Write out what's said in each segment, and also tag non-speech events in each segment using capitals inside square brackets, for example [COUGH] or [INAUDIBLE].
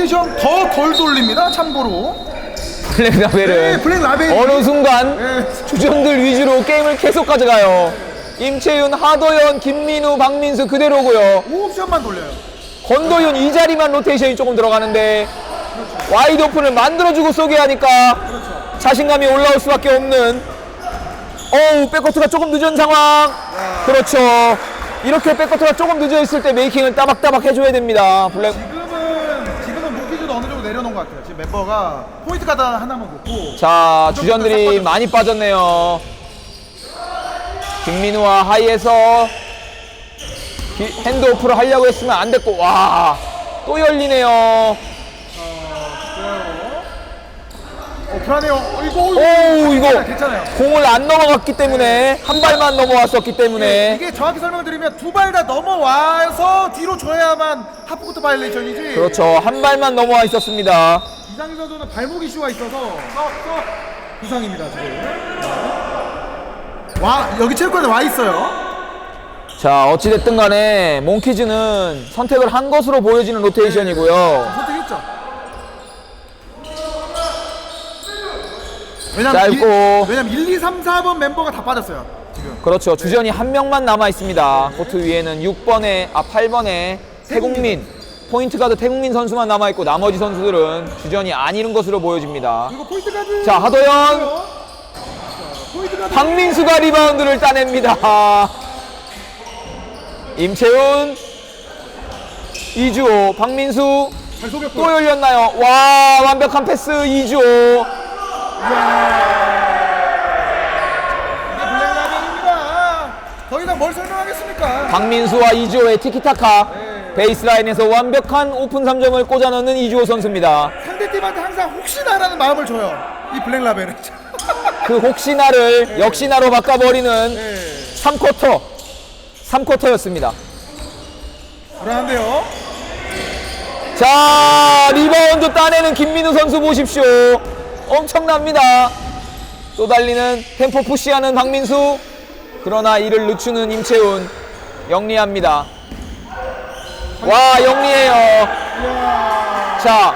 로테이션 더 덜 돌립니다. 참고로. 블랙 라벨은 네, 블랙 라벨이 어느 순간 네. 주전들 위주로 게임을 계속 가져가요. 임채윤, 하도현, 김민우, 박민수 그대로고요. 5옵션만 돌려요. 권도윤 이 자리만 로테이션이 조금 들어가는데 와이드 오픈을 만들어주고 쏘게 하니까 자신감이 올라올 수밖에 없는 어우 백커트가 조금 늦은 상황 그렇죠 이렇게 백커트가 조금 늦어 있을 때 메이킹을 따박따박 해줘야 됩니다 블랙 멤버가 포인트 카드 하나만 놓고 자 주전들이 많이 빠졌네요. 김민우와 하이에서 기- 핸드오프를 하려고 했으면 안 됐고 와 또 열리네요. 어 불안해요. 어, 이거 오 괜찮아요, 이거 괜찮아요. 공을 안 넘어갔기 때문에 한 발만 넘어왔었기 때문에. 이게 정확히 설명드리면 두 발 다 넘어와서 뒤로 줘야만 하프코트 바이레이션이지. 그렇죠. 한 발만 넘어와 있었습니다 이상희 선수는 발목 이슈가 있어서 부상입니다 지금. 와 여기 체육관에 와 있어요. 자 어찌됐든 간에 몽키즈는 선택을 한 것으로 보여지는 로테이션이고요 선택했죠. 왜냐면 짧고. 일- 왜냐면 1, 2, 3, 4번 멤버가 다 빠졌어요. 지금. 그렇죠 주전이 한 명만 남아 있습니다 코트 위에는 6번에 아 8번에 태국민 포인트 가드 태국민 선수만 남아 있고 나머지 선수들은 주전이 아니는 것으로 보여집니다 그리고 포인트 가드. 자, 하도현. 자, 포인트 가드. 박민수가 리바운드를 따냅니다. 임채훈, 이주호, 박민수 잘 속였고. 또 열렸나요? 와 완벽한 패스 이주호. 이게 블랙라벨입니다. 더 이상 뭘 설명하겠습니까? 박민수와 이주호의 티키타카 베이스라인에서 완벽한 오픈 3점을 꽂아 넣는 이주호 선수입니다. 상대팀한테 항상 혹시나라는 마음을 줘요. 이 블랙라벨은. [LAUGHS] 그 혹시나를 역시나로 바꿔버리는 네. 3쿼터 3쿼터였습니다. 불안한데요. 자 리바운드 따내는 김민우 선수 보십시오 엄청납니다 또 달리는 템포 푸시하는 박민수 그러나 이를 늦추는 임채훈 영리합니다 와 영리해요. 자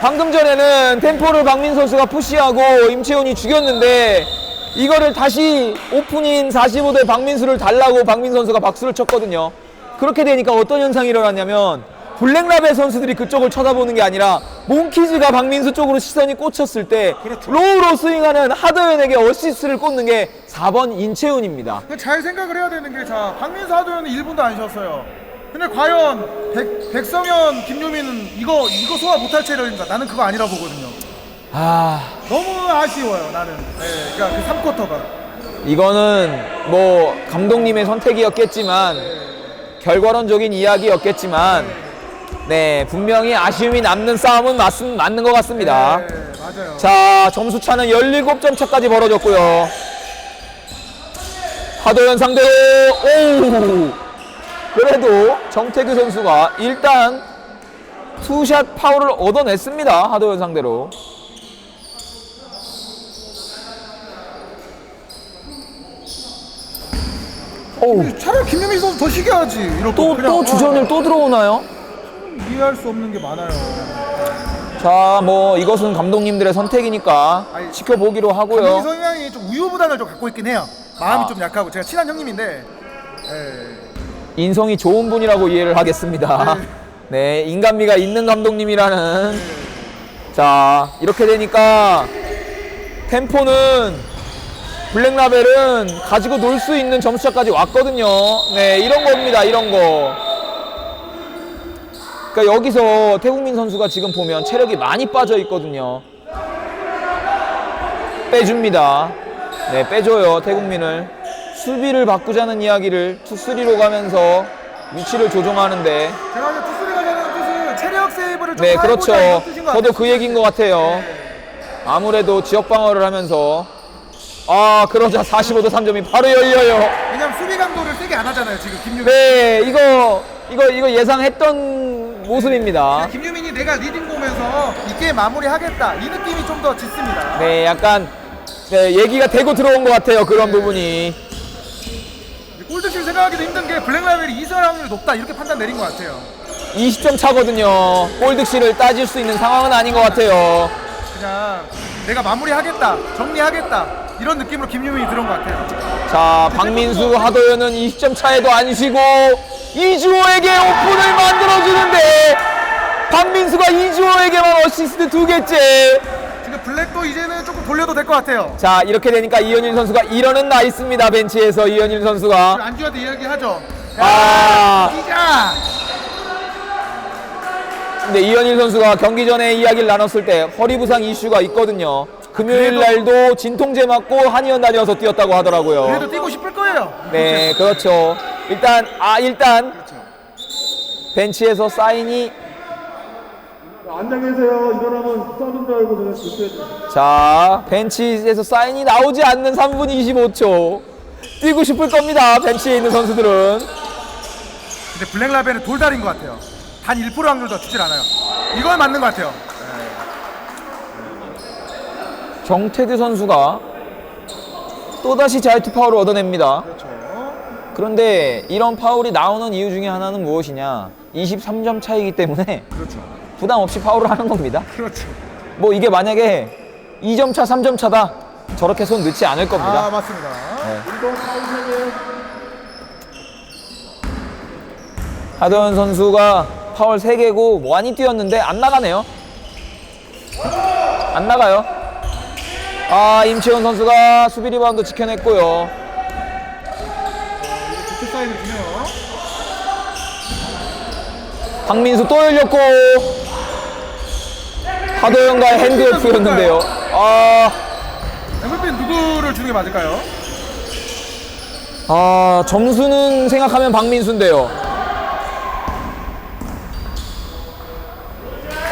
방금 전에는 템포를 박민 선수가 푸시하고 임채훈이 죽였는데 이거를 다시 오프닝 45대 박민수를 달라고 박민 선수가 박수를 쳤거든요. 그렇게 되니까 어떤 현상이 일어났냐면 블랙라벨 선수들이 그쪽을 쳐다보는 게 아니라 몽키즈가 박민수 쪽으로 시선이 꽂혔을 때 로우로 스윙하는 하더현에게 어시스트를 꽂는 게 4번 인채훈입니다. 잘 생각을 해야 되는 게, 자, 박민수 하도현은 1분도 안 쉬었어요. 근데 과연 백, 백성현, 김유민은 이거, 이거 소화 못할 체력인가? 나는 그거 아니라 보거든요. 아 너무 아쉬워요, 나는. 네, 그러니까 그 3쿼터가. 이거는 뭐 감독님의 선택이었겠지만 결과론적인 이야기였겠지만 네 분명히 아쉬움이 남는 싸움은 맞, 맞는 것 같습니다 네, 맞아요. 자 점수 차는 17점 차까지 벌어졌고요 하도현 상대로 오 그래도 정태규 선수가 일단 투샷 파울을 얻어냈습니다 하도현 상대로 오 차라리 김유민 선수 더 쉬게 하지. 이렇게 또, 그냥, 또 주전을 어, 또 들어오나요? 이해할 수 없는 게 많아요. 자, 뭐 이것은 감독님들의 선택이니까 아니, 지켜보기로 하고요. 성향이 좀 우유부단을 좀 갖고 있긴 해요. 마음이 아. 좀 약하고 제가 친한 형님인데. 예. 인성이 좋은 분이라고 이해를 하겠습니다. 네, 인간미가 있는 감독님이라는. 자, 이렇게 되니까 템포는 블랙라벨은 가지고 놀 수 있는 점수차까지 왔거든요. 네, 이런 겁니다. 이런 거. 그러니까 여기서 태국민 선수가 지금 보면 체력이 많이 빠져 있거든요. 빼줍니다. 네, 빼줘요. 태국민을. 수비를 바꾸자는 이야기를 투쓰리로 가면서 위치를 조정하는데. 제가 이제 투수리가 되는 뜻은 체력 세이브를 좀 네 해보자 그렇죠. 이런 뜻인 것 저도 같아요. 그 얘기인 것 같아요. 아무래도 지역 방어를 하면서. 아 그러자 45도 3점이 바로 열려요. 왜냐면 수비 강도를 세게 안 하잖아요 지금 김유민. 네 이거 이거 이거 예상했던 모습입니다. 김유민이 내가 리딩 보면서 이 게임 마무리하겠다. 이 느낌이 좀 더 짙습니다. 네 약간 네, 얘기가 되고 들어온 것 같아요 그런 부분이. 골드실 생각하기도 힘든 게 블랙라벨이 2승 확률이 높다 이렇게 판단 내린 것 같아요. 20점 차거든요. 골득실을 따질 수 있는 상황은 아닌 것 같아요. 그냥 내가 마무리하겠다, 정리하겠다 이런 느낌으로 김유민이 들어온 것 같아요. 자, 박민수, 하도현은 20점 차에도 안 쉬고 이주호에게 오픈을 만들어주는데 박민수가 이주호에게만 어시스트 두 개째. 블랙도 이제는 조금 돌려도 될 것 같아요. 자, 이렇게 되니까 이현일 선수가 이러는 나 있습니다. 벤치에서 이현일 선수가. 안주한테 이야기하죠. 아. 뛰자. 근데 이현일 선수가 경기 전에 이야기를 나눴을 때 허리 부상 이슈가 있거든요. 금요일 날도 진통제 맞고 한의원 다녀서 뛰었다고 하더라고요. 그래도 뛰고 싶을 거예요. 네, 그렇죠. 일단 아 일단 그렇죠. 벤치에서 사인이 안녕히 계세요. 일어나면 싸는 줄 알고 그냥 그때 자 벤치에서 사인이 나오지 않는 3분 25초 뛰고 싶을 겁니다. 벤치에 있는 선수들은 근데 블랙라벨은 돌다리인 것 같아요. 단 1% 확률도 주질 않아요. 이걸 맞는 것 같아요. 정태규 선수가 또 다시 자유투 파울을 얻어냅니다. 그렇죠. 그런데 이런 파울이 나오는 이유 중에 하나는 무엇이냐? 23점 차이기 때문에 그렇죠. 부담 없이 파울을 하는 겁니다. 그렇죠. 뭐 이게 만약에 2점 차, 3점 차다 저렇게 손 넣지 않을 겁니다. 아 맞습니다. 파울세게 하도현 선수가 파울 3개고 많이 뛰었는데 안 나가네요. 안 나가요. 아, 임채원 선수가 수비 리바운드 지켜냈고요. 주네요. 박민수 또 열렸고 하도현과의 핸드오프였는데요. 아, MVP는 누구를 주는 게 맞을까요? 아 점수는 생각하면 박민수인데요.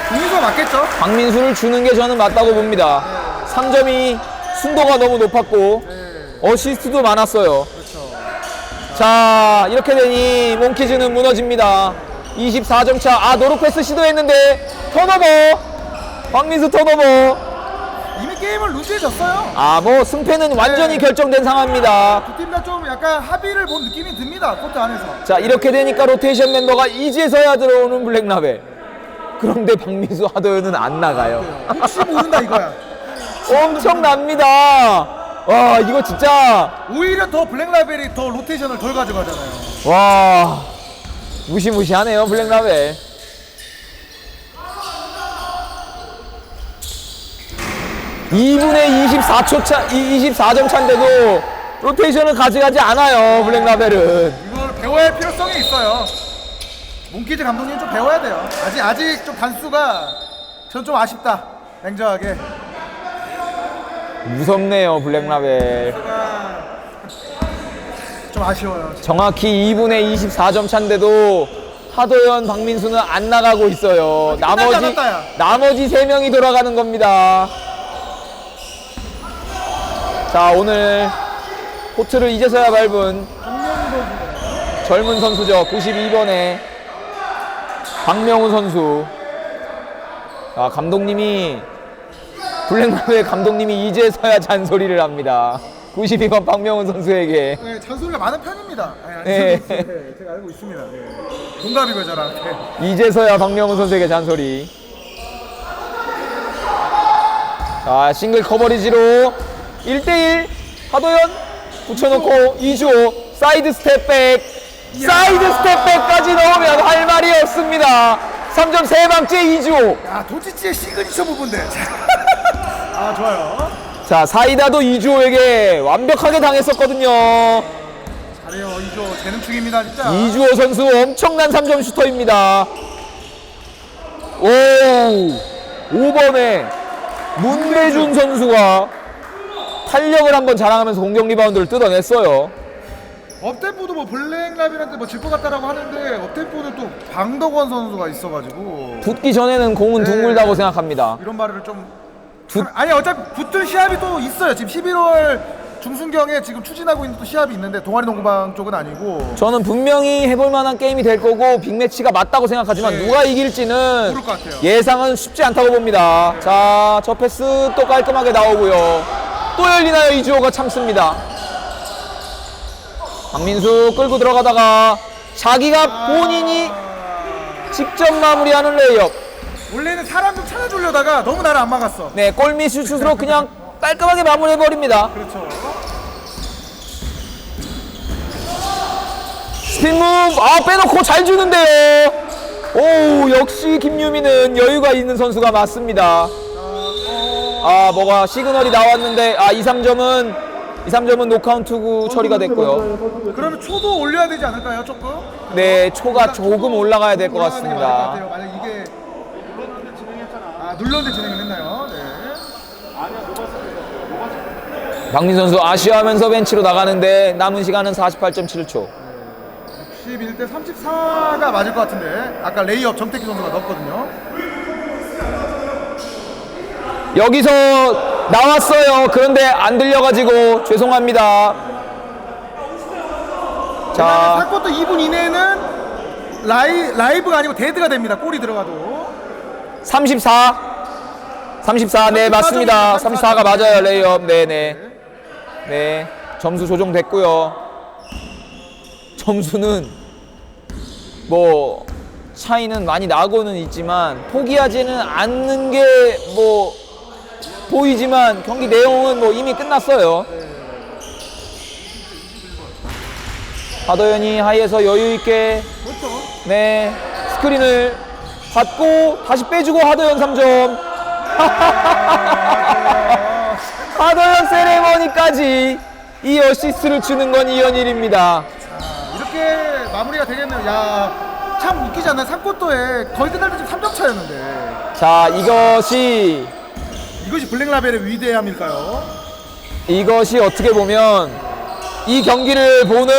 국민수가 맞겠죠? 박민수를 주는 게 저는 맞다고 봅니다. 3점이 순도가 너무 높았고 어시스트도 많았어요. 그렇죠. 자 이렇게 되니 몽키즈는 무너집니다 24점 차 아 노르패스 시도했는데 턴오버 박민수 턴오버 이미 게임을 루즈해졌어요. 아 뭐 승패는 완전히 네. 결정된 상황입니다 두 팀 다 좀 약간 합의를 본 느낌이 듭니다. 코트 안에서. 자 이렇게 되니까 로테이션 멤버가 이제서야 들어오는 블랙라벨 그런데 박민수 하도현은 안 나가요 혹시 모른다 이거야. 엄청납니다 와 이거 진짜 오히려 더 블랙라벨이 더 로테이션을 덜 가져가잖아요. 와 무시무시하네요 블랙라벨 이분에 24초 차, 24점 차인데도 로테이션을 가져가지 않아요 블랙라벨은 이걸 배워야 할 필요성이 있어요. 몽키즈 감독님 좀 배워야 돼요. 아직 아직 좀 단수가 전 좀 아쉽다. 냉정하게. 무섭네요 블랙라벨 [LAUGHS] 좀 아쉬워요. 정확히 2분에 24점 차인데도 하도현, 박민수는 안 나가고 있어요 나머지 끝났다, 야. 나머지 3명이 돌아가는 겁니다 자 오늘 코트를 이제서야 밟은 젊은 선수죠. 92번에 박명훈 선수. 아, 감독님이 블랙마의 감독님이 이제서야 잔소리를 합니다. 92번 박명훈 선수에게. 네, 잔소리가 많은 편입니다. 네, 네. 네, 제가 알고 있습니다. 네. 동갑이고 저랑. 네. 이제서야 박명훈 선수에게 잔소리. 자, 싱글 커버리지로 1대1 하도현 붙여놓고 이주호 사이드 스텝백 사이드 스텝백까지 넣으면 할 말이 없습니다. 3점 세 방째 이주호. 야 도지치의 시그니처 부분들. [LAUGHS] 아 좋아요. 자, 사이다도 이주호에게 완벽하게 당했었거든요. 잘해요 이조 재능충입니다 진짜. 이주호 선수 엄청난 3점 슈터입니다. 오, 5번에 문대준 선수가 탄력을 한번 자랑하면서 공격 리바운드를 뜯어냈어요. 업템포도 뭐 블랙라빈한테 뭐 질 것 같다라고 하는데 업템포는 또 방덕원 선수가 있어가지고 붙기 전에는 공은 네. 둥글다고 생각합니다. 이런 말을 좀 붙- 아니 어차피 붙을 시합이 또 있어요. 지금 11월 중순경에 지금 추진하고 있는 또 시합이 있는데 동아리 농구방 쪽은 아니고 저는 분명히 해볼 만한 게임이 될 거고 빅매치가 맞다고 생각하지만 네. 누가 이길지는 모를 것 같아요. 예상은 쉽지 않다고 봅니다. 자, 저 패스 또 깔끔하게 나오고요. 또 열리나요? 이주호가 참습니다. 박민수 끌고 들어가다가 자기가 본인이 직접 마무리하는 레이업. 원래는 사람 좀 찾아주려다가 너무 나를 안 막았어. 네, 골밑 슛으로 그냥 깔끔하게 마무리해버립니다. 그렇죠. 무브, 아, 빼놓고 잘 주는데요. 오, 역시 김유미는 여유가 있는 선수가 맞습니다. 아, 뭐가 시그널이 나왔는데, 아, 2, 3점은, 2, 3점은 노카운트구 처리가 됐고요. 그러면 초도 올려야 되지 않을까요, 조금? 네, 초가 조금 올라가야 될 것 올라가는 게 맞을 것 같습니다. 같아요. 만약 이게. 아, 눌렀는데 진행을 했나요? 네. 박민 선수 아쉬워하면서 벤치로 나가는데 남은 시간은 48.7초. 11대 34가 맞을 것 같은데 아까 레이업 정태기 선수가 넣었거든요. 여기서 나왔어요. 그런데 안 들려가지고 죄송합니다. 자, 사쿼터 2분 이내는 라이, 라이브가 아니고 데드가 됩니다. 골이 들어가도. 34. 34, 네, 맞습니다. 34가 맞아요, 레이업. 네 네. 네. 점수 조정됐고요. 점수는 뭐 차이는 많이 나고는 있지만 포기하지는 않는 게 뭐 보이지만 경기 내용은 뭐 이미 끝났어요. 하도현이 하이에서 여유 있게. 네 스크린을 받고 다시 빼주고 하도현 3점 하도현 세레머니까지 이 어시스트를 주는 건 이현일입니다 이렇게 마무리가 되겠네요. 야, 참 웃기지 않나요? 3쿼터에 거의 끝날 때쯤 3점 차였는데. 자 이것이 이것이 블랙라벨의 위대함일까요? 이것이 어떻게 보면 이 경기를 보는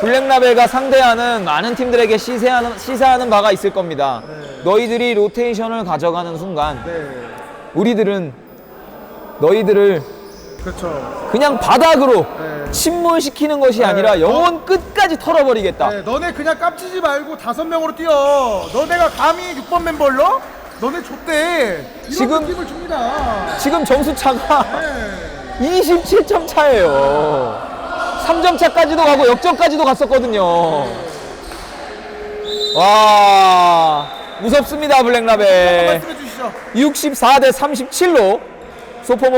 블랙라벨과 상대하는 많은 팀들에게 시세하는, 시사하는 바가 있을 겁니다 너희들이 로테이션을 가져가는 순간 네. 우리들은 너희들을 그렇죠. 그냥 바닥으로 네. 침몰시키는 것이 아니라 영혼 끝까지 털어버리겠다. 네, 너네 그냥 깝치지 말고 다섯 명으로 뛰어. 너네가 감히 6번 멤버로? 너네 줬대. 이런 지금- 느낌을 줍니다. 지금 점수 차가 네. 27점 차예요. 3점 차까지도 가고 역전까지도 갔었거든요. 와 무섭습니다 블랙라벨. 말씀해 주시죠. 64 대 37로 소포모